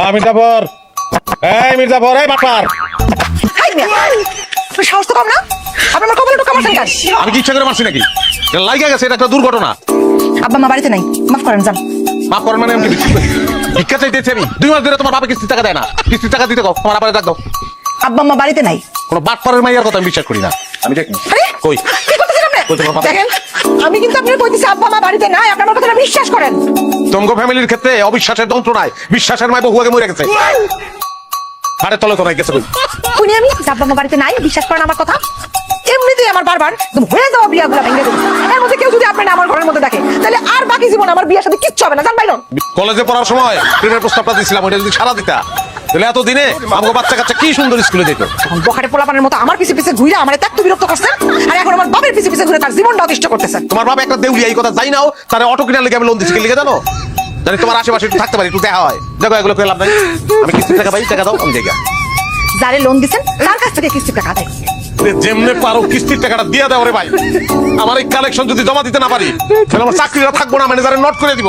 হ্যাঁ মির্জাফর। এই মির্জাফর এই সাহস তো কম না? আপনি আমার কপালে টোকা মারছেন কেন? আমি কি ইচ্ছা করে মারছি নাকি? এটা লাইগা গেছে এটা একটা দুর্ঘটনা। আব্বা মা বাড়িতে নাই। মাফ করেন যান। মাফ করেন মানে আমি ভিক্ষা- চাইতেছি আমি? দুই মাস ধরে তোমার বাবা কিস্তি টাকা দেয় না। কিস্তি টাকা দিতে কও তোমার আবার ডাক দাও। আব্বা মা বাড়িতে নাই। কোনো বাটপারের মাইয়ার কথা আমি বিশ্বাস করি না। আমি দেখি কই? দেখেন আমি কিন্তু আপনার কইতেছি আব্বা মা বাড়িতে নাই আপনি আমার কথাটা বিশ্বাস করেন। ফ্যামিলির ক্ষেত্রে অবিশ্বাসের যন্ত্রণায় বিশ্বাসের মায় বহু আগে মরে গেছে। আরে তলে গেছে কই শুনি আমি আব্বা মা বাড়িতে নাই বিশ্বাস করেন আমার কথা? এমনিতেই আমার বারবার হয়ে যাওয়া বিয়াগুলো ভেঙে দেবো। এর মধ্যে কেউ যদি আপনি আমার ঘরের মধ্যে দেখে তাহলে আর বাকি জীবন আমার বিয়ের সাথে কিচ্ছু হবে না জান কলেজে পড়ার সময় প্রেমের প্রস্তাবটা যদি সারা দিতা তাহলে এত দিনে আমাকে বাচ্চা কাচ্চা কি সুন্দর স্কুলে যেত। বখারে পোলাপানের মতো আমার পিছে পিছে ঘুরে আমার এত বিরক্ত আর এখন আমার বাবার তার জীবনটা অতিষ্ঠ করতেছে। তোমার বাবা একটা দেউলিয়া এই কথা যাই নাও তার অটো কিনা লেগে আমি লোন দিচ্ছি লিখে জানো? জানি তোমার আশেপাশে একটু থাকতে পারি একটু দেখা হয়। দেখো এগুলো পেলাম নাই। আমি কিস্তি টাকা পাই টাকা দাও আমি জায়গা যারে লোন দিছেন তার কাছ থেকে কিস্তি টাকা দেয়। যেমনে পারো কিস্তির টাকাটা দিয়ে দাও রে ভাই। আমার এই কালেকশন যদি জমা দিতে না পারি তাহলে আমার চাকরিটা থাকব না ম্যানেজারে নোট করে দিব।